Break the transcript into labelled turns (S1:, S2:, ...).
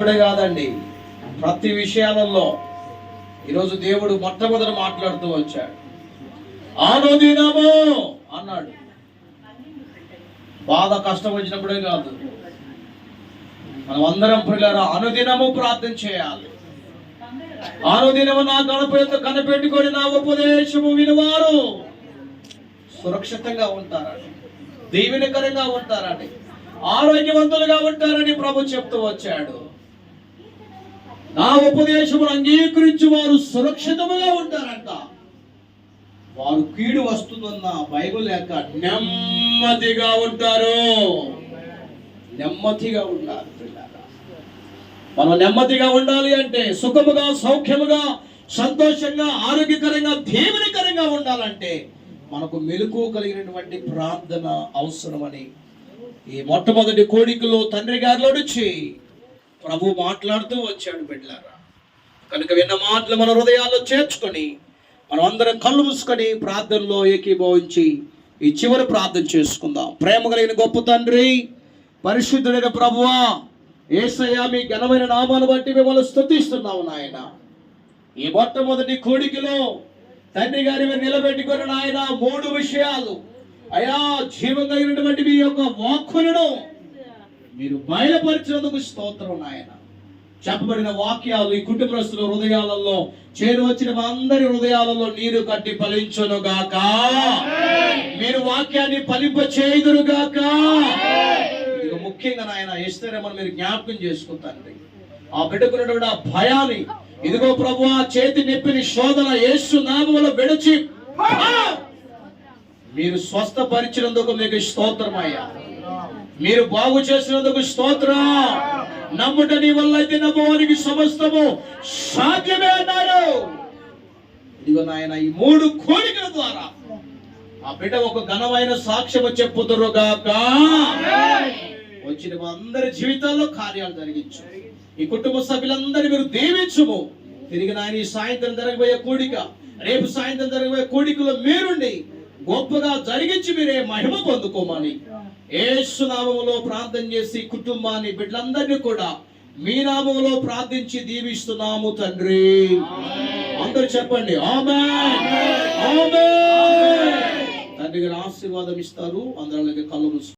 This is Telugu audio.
S1: కాదండి ప్రతి విషయాలలో ఈరోజు దేవుడు మొట్టమొదట మాట్లాడుతూ వచ్చాడు. ఆనుదినము అన్నాడు. బాధ కష్టం వచ్చినప్పుడే కాదు. మనం అందరం పిల్లల అనుదినము ప్రార్థన చేయాలి. అనుదినము నా గణపతి కనిపెట్టుకొని నా ఉపదేశము వినువారు. సురక్షితంగా ఉంటారని దీవెనకరంగా ఉంటారని ఆరోగ్యవంతులుగా ఉంటారని ప్రభు చెప్తూ వచ్చాడు. నా ఉపదేశమును అంగీకరించి వారు సురక్షితముగా ఉంటారంట. వారు కీడు వస్తుందన్న బైబుల్ లేక నెమ్మదిగా ఉంటారు. నెమ్మదిగా ఉండాలి మనం నెమ్మదిగా ఉండాలి అంటే సుఖముగా సౌఖ్యముగా సంతోషంగా ఆరోగ్యకరంగా దేవునికరంగా ఉండాలంటే మనకు మెలకు కలిగినటువంటి ప్రార్థన అవసరమని ఈ మొట్టమొదటి కోడికలో తండ్రి గారిలో నుంచి ప్రభు మాట్లాడుతూ వచ్చాడు బిడ్డలారా. కనుక విన్న మాటలు మన హృదయాల్లో చేర్చుకొని మనం అందరం కళ్ళు మూసుకొని ప్రార్థనలో ఏకీభవించి ఈ చివరి ప్రార్థన చేసుకుందాం. ప్రేమ కలిగిన గొప్ప తండ్రి పరిశుద్ధుడైన ప్రభువా ఏసయ్యా మీ ఘనమైన నామాలు బట్టి మిమ్మల్ని స్తుతిస్తున్నాము నాయన. ఈ మొట్టమొదటి కోడికలో తండ్రి గారి మీరు నిలబెట్టుకుని నాయన మూడు విషయాలు. అయా జీవం కలిగినటువంటి మీ యొక్క వాక్కులను మీరు బయలుపరిచినందుకు స్తోత్రం నాయన. చెప్పబడిన వాక్యాలు ఈ కుటుంబస్తుల హృదయాలలో చేరు వచ్చిన అందరి హృదయాలలో నీరు కట్టి ఫలించును గాక. మీరు వాక్యాన్ని ఫలింప చేయుదురు గాక. ముఖ్యంగా నాయన ఇస్తారేమని మీరు జ్ఞాపకం చేసుకుంటారండి ఆ బిడ్డకున్నటువంటి ఆ భయాన్ని ఇదిగో ప్రభు ఆ చేతి నొప్పిని శోధన యేసు నామములో విడిచి మీరు స్వస్థపరిచినందుకు మీకు స్తోత్రమయ్యా. మీరు బాగు చేసినందుకు స్తోత్రం. నమ్ముట నీ వల్ల అయితే నమ్మవానికి సమస్తము సాధ్యమే అన్నారు ఇదిగో నాయన ఈ మూడు కోరికల ద్వారా ఆ బిడ్డ ఒక ఘనమైన సాక్ష్యము చెప్పుతురుగాక వచ్చిన మా అందరి జీవితాల్లో కార్యాలు జరిగించు. ఈ కుటుంబ సభ్యులందరినీ మీరు దీవించుము. తిరిగి నాయన ఈ సాయంత్రం జరగబోయే కోడిక రేపు సాయంత్రం జరగబోయే కోడికలో మీరుండి గొప్పగా జరిగించి మీరే మహిమ పొందుకోమని. ఏసు నామములో ప్రార్థన చేసి కుటుంబాన్ని బిడ్డలందరినీ కూడా మీ నామములో ప్రార్థించి దీవిస్తున్నాము తండ్రి. అందరూ చెప్పండి తండ్రి గారు ఆశీర్వాదం ఇస్తారు అందరం కళ్ళు.